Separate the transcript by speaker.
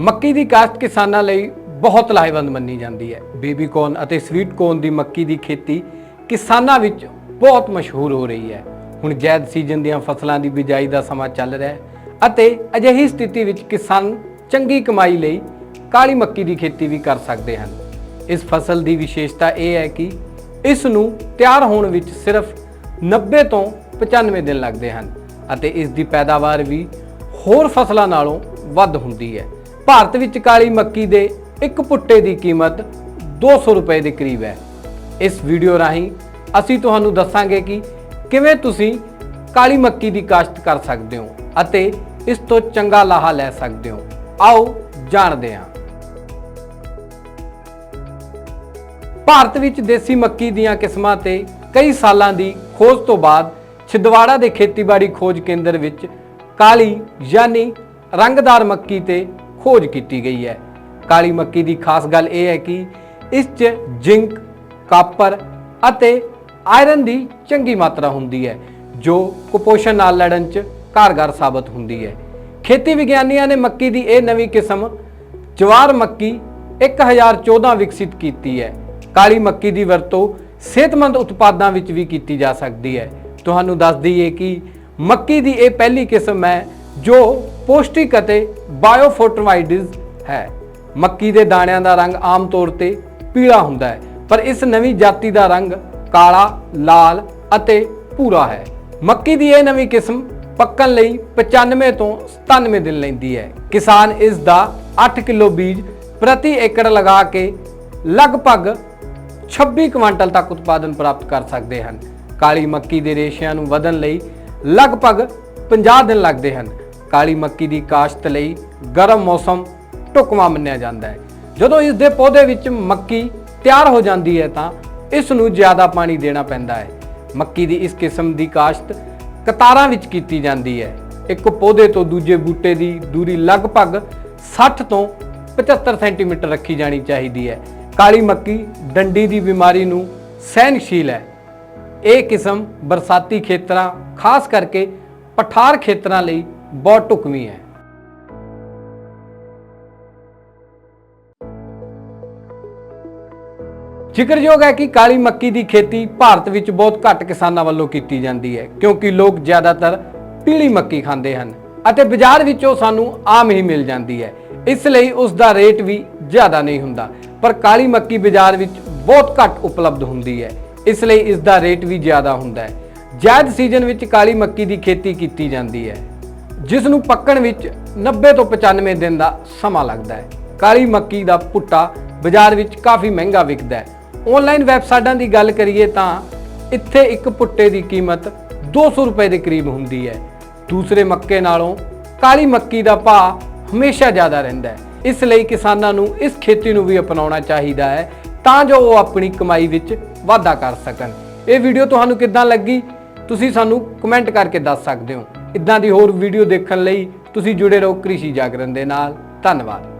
Speaker 1: ਮੱਕੀ ਦੀ ਕਾਸ਼ਤ ਕਿਸਾਨਾਂ ਲਈ ਬਹੁਤ ਲਾਹੇਵੰਦ ਮੰਨੀ ਜਾਂਦੀ ਹੈ। ਬੇਬੀ ਕੌਰਨ ਅਤੇ ਸਵੀਟ ਕੌਰਨ ਦੀ ਮੱਕੀ ਦੀ ਖੇਤੀ ਕਿਸਾਨਾਂ ਵਿੱਚ ਬਹੁਤ ਮਸ਼ਹੂਰ ਹੋ ਰਹੀ ਹੈ। ਹੁਣ ਜੈਦ ਸੀਜ਼ਨ ਦੀਆਂ ਫਸਲਾਂ ਦੀ ਬਿਜਾਈ ਦਾ ਸਮਾਂ ਚੱਲ ਰਿਹਾ ਹੈ ਅਤੇ ਅਜਿਹੀ ਸਥਿਤੀ ਵਿੱਚ ਕਿਸਾਨ ਚੰਗੀ ਕਮਾਈ ਲਈ ਕਾਲੀ ਮੱਕੀ ਦੀ ਖੇਤੀ ਵੀ ਕਰ ਸਕਦੇ ਹਨ। ਇਸ ਫਸਲ ਦੀ ਵਿਸ਼ੇਸ਼ਤਾ ਇਹ ਹੈ ਕਿ ਇਸ ਨੂੰ ਤਿਆਰ ਹੋਣ ਵਿੱਚ ਸਿਰਫ 90 ਤੋਂ 95 ਦਿਨ ਲੱਗਦੇ ਹਨ ਅਤੇ ਇਸ ਦੀ ਪੈਦਾਵਾਰ ਵੀ ਹੋਰ ਫਸਲਾਂ ਨਾਲੋਂ ਵੱਧ ਹੁੰਦੀ ਹੈ। ਭਾਰਤ ਵਿੱਚ ਕਾਲੀ ਮੱਕੀ ਦੇ ਇੱਕ ਪੁੱਟੇ ਦੀ ਕੀਮਤ 200 ਰੁਪਏ ਦੇ ਕਰੀਬ ਹੈ। ਇਸ ਵੀਡੀਓ ਰਾਹੀਂ ਅਸੀਂ ਤੁਹਾਨੂੰ ਦੱਸਾਂਗੇ ਕਿ ਕਿਵੇਂ ਤੁਸੀਂ ਕਾਲੀ ਮੱਕੀ ਦੀ ਕਾਸ਼ਤ ਕਰ ਸਕਦੇ ਹੋ ਅਤੇ ਇਸ ਤੋਂ ਚੰਗਾ ਲਾਹਾ ਲੈ ਸਕਦੇ ਹੋ। ਆਓ ਜਾਣਦੇ ਹਾਂ। ਭਾਰਤ ਵਿੱਚ ਦੇਸੀ ਮੱਕੀ ਦੀਆਂ ਕਿਸਮਾਂ ਤੇ ਕਈ ਸਾਲਾਂ ਦੀ ਖੋਜ ਤੋਂ ਬਾਅਦ ਛਿਦਵਾੜਾ ਦੇ ਖੇਤੀਬਾੜੀ ਖੋਜ ਕੇਂਦਰ ਵਿੱਚ ਕਾਲੀ ਯਾਨੀ ਰੰਗਦਾਰ ਮੱਕੀ ਤੇ ਖੋਜ ਕੀਤੀ ਗਈ ਹੈ। ਕਾਲੀ ਮੱਕੀ ਦੀ ਖਾਸ ਗੱਲ ਇਹ ਹੈ ਕਿ ਇਸ 'ਚ ਜ਼ਿੰਕ, ਕਾਪਰ ਅਤੇ ਆਇਰਨ ਦੀ ਚੰਗੀ ਮਾਤਰਾ ਹੁੰਦੀ ਹੈ, ਜੋ ਕੁਪੋਸ਼ਣ ਨਾਲ ਲੜਨ 'ਚ ਕਾਰਗਰ ਸਾਬਤ ਹੁੰਦੀ ਹੈ। ਖੇਤੀ ਵਿਗਿਆਨੀਆਂ ਨੇ ਮੱਕੀ ਦੀ ਇਹ ਨਵੀਂ ਕਿਸਮ ਜਵਾਰ ਮੱਕੀ 1014 ਵਿਕਸਿਤ ਕੀਤੀ ਹੈ। ਕਾਲੀ ਮੱਕੀ ਦੀ ਵਰਤੋਂ ਸਿਹਤਮੰਦ ਉਤਪਾਦਾਂ ਵਿੱਚ ਵੀ ਕੀਤੀ ਜਾ ਸਕਦੀ ਹੈ। ਤੁਹਾਨੂੰ ਦੱਸ ਦਈਏ ਕਿ ਮੱਕੀ ਦੀ ਇਹ ਪਹਿਲੀ ਕਿਸਮ ਹੈ ਜੋ ਪੌਸ਼ਟਿਕ ਅਤੇ ਬਾਇਓਫੋਟੋਵਾਈਡਸ ਹੈ। ਮੱਕੀ ਦੇ ਦਾਣਿਆਂ ਦਾ ਰੰਗ ਆਮ ਤੌਰ ਤੇ ਪੀਲਾ ਹੁੰਦਾ ਹੈ, ਪਰ ਇਸ ਨਵੀਂ ਜਾਤੀ ਦਾ ਰੰਗ ਕਾਲਾ, ਲਾਲ ਅਤੇ ਭੂਰਾ ਹੈ। ਮੱਕੀ ਦੀ ਇਹ ਨਵੀਂ ਕਿਸਮ ਪੱਕਣ ਲਈ 95 ਤੋਂ 97 ਦਿਨ ਲੈਂਦੀ ਹੈ। ਕਿਸਾਨ ਇਸ ਦਾ 8 ਕਿਲੋ ਬੀਜ ਪ੍ਰਤੀ ਏਕੜ ਲਗਾ ਕੇ ਲਗਭਗ 26 ਕੁਇੰਟਲ ਤੱਕ ਉਤਪਾਦਨ ਪ੍ਰਾਪਤ ਕਰ ਸਕਦੇ ਹਨ। ਕਾਲੀ ਮੱਕੀ ਦੇ ਰੇਸ਼ਿਆਂ ਨੂੰ ਵਧਣ ਲਈ ਲਗਭਗ 50 ਦਿਨ ਲੱਗਦੇ ਹਨ। ਕਾਲੀ ਮੱਕੀ ਦੀ ਕਾਸ਼ਤ ਲਈ ਗਰਮ ਮੌਸਮ ਢੁਕਵਾਂ ਮੰਨਿਆ ਜਾਂਦਾ ਹੈ। ਜਦੋਂ ਇਸ ਦੇ ਪੌਦੇ ਵਿੱਚ ਮੱਕੀ ਤਿਆਰ ਹੋ ਜਾਂਦੀ ਹੈ ਤਾਂ ਇਸ ਨੂੰ ਜ਼ਿਆਦਾ ਪਾਣੀ ਦੇਣਾ ਪੈਂਦਾ ਹੈ। ਮੱਕੀ ਦੀ ਇਸ ਕਿਸਮ ਦੀ ਕਾਸ਼ਤ ਕਤਾਰਾਂ ਵਿੱਚ ਕੀਤੀ ਜਾਂਦੀ ਹੈ। ਇੱਕ ਪੌਦੇ ਤੋਂ ਦੂਜੇ ਬੂਟੇ ਦੀ ਦੂਰੀ ਲਗਭਗ 60 ਤੋਂ 75 ਸੈਂਟੀਮੀਟਰ ਰੱਖੀ ਜਾਣੀ ਚਾਹੀਦੀ ਹੈ। ਕਾਲੀ ਮੱਕੀ ਡੰਡੀ ਦੀ ਬਿਮਾਰੀ ਨੂੰ ਸਹਿਨਸ਼ੀਲ ਹੈ। ਇਹ ਕਿਸਮ ਬਰਸਾਤੀ ਖੇਤਰਾਂ, ਖਾਸ ਕਰਕੇ ਪਠਾਰ ਖੇਤਰਾਂ ਲਈ ਬਹੁਤ ਢੁਕਵੀਂ ਹੈ। ਜ਼ਿਕਰਯੋਗ ਹੈ ਕਿ ਕਾਲੀ ਮੱਕੀ ਦੀ ਖੇਤੀ ਭਾਰਤ ਵਿੱਚ ਬਹੁਤ ਘੱਟ ਕਿਸਾਨਾਂ ਵੱਲੋਂ ਕੀਤੀ ਜਾਂਦੀ ਹੈ, ਕਿਉਂਕਿ ਲੋਕ ਜ਼ਿਆਦਾਤਰ ਪੀਲੀ ਮੱਕੀ ਖਾਂਦੇ ਹਨ ਅਤੇ ਬਾਜ਼ਾਰ ਵਿੱਚੋਂ ਸਾਨੂੰ ਆਮ ਹੀ ਮਿਲ ਜਾਂਦੀ ਹੈ। ਇਸ ਲਈ ਉਸ ਦਾ ਰੇਟ ਵੀ ਜ਼ਿਆਦਾ ਨਹੀਂ ਹੁੰਦਾ, ਪਰ ਕਾਲੀ ਮੱਕੀ ਬਾਜ਼ਾਰ ਵਿੱਚ ਬਹੁਤ ਘੱਟ ਉਪਲਬਧ ਹੁੰਦੀ ਹੈ, ਇਸ ਲਈ ਇਸ ਦਾ ਰੇਟ ਵੀ ਜ਼ਿਆਦਾ ਹੁੰਦਾ ਹੈ। ਜੈਦ ਸੀਜ਼ਨ ਵਿੱਚ ਕਾਲੀ ਮੱਕੀ ਦੀ ਖੇਤੀ ਕੀਤੀ ਜਾਂਦੀ ਹੈ। ਜਿਸ ਨੂੰ ਪੱਕਣ ਵਿੱਚ 90 ਤੋਂ 95 ਦਿਨ ਦਾ ਸਮਾਂ ਲੱਗਦਾ ਹੈ। ਕਾਲੀ ਮੱਕੀ ਦਾ ਪੁੱਟਾ ਬਾਜ਼ਾਰ ਵਿੱਚ ਕਾਫੀ ਮਹਿੰਗਾ ਵਿਕਦਾ ਹੈ। ਆਨਲਾਈਨ ਵੈਬਸਾਈਟਾਂ ਦੀ ਗੱਲ ਕਰੀਏ ਤਾਂ ਇੱਥੇ ਇੱਕ ਪੁੱਟੇ ਦੀ ਕੀਮਤ 200 ਰੁਪਏ ਦੇ ਕਰੀਬ ਹੁੰਦੀ ਹੈ। ਦੂਸਰੇ ਮੱਕੇ ਨਾਲੋਂ ਕਾਲੀ ਮੱਕੀ ਦਾ ਭਾਅ ਹਮੇਸ਼ਾ ਜ਼ਿਆਦਾ ਰਹਿੰਦਾ ਹੈ। ਇਸ ਲਈ ਕਿਸਾਨਾਂ ਨੂੰ ਇਸ ਖੇਤੀ ਨੂੰ ਵੀ ਅਪਣਾਉਣਾ ਚਾਹੀਦਾ ਹੈ ਤਾਂ ਜੋ ਉਹ ਆਪਣੀ ਕਮਾਈ ਵਿੱਚ ਵਾਧਾ ਕਰ ਸਕਣ। ਇਹ ਵੀਡੀਓ ਤੁਹਾਨੂੰ ਕਿੱਦਾਂ ਲੱਗੀ? ਤੁਸੀਂ ਸਾਨੂੰ ਕਮੈਂਟ ਕਰਕੇ ਦੱਸ ਸਕਦੇ ਹੋ। ਇਦਾਂ ਦੀ ਹੋਰ ਵੀਡੀਓ ਦੇਖਣ ਲਈ ਤੁਸੀਂ ਜੁੜੇ ਰਹੋ ਕ੍ਰਿਸ਼ੀ ਜਾਗਰਣ ਦੇ ਨਾਲ। ਧੰਨਵਾਦ।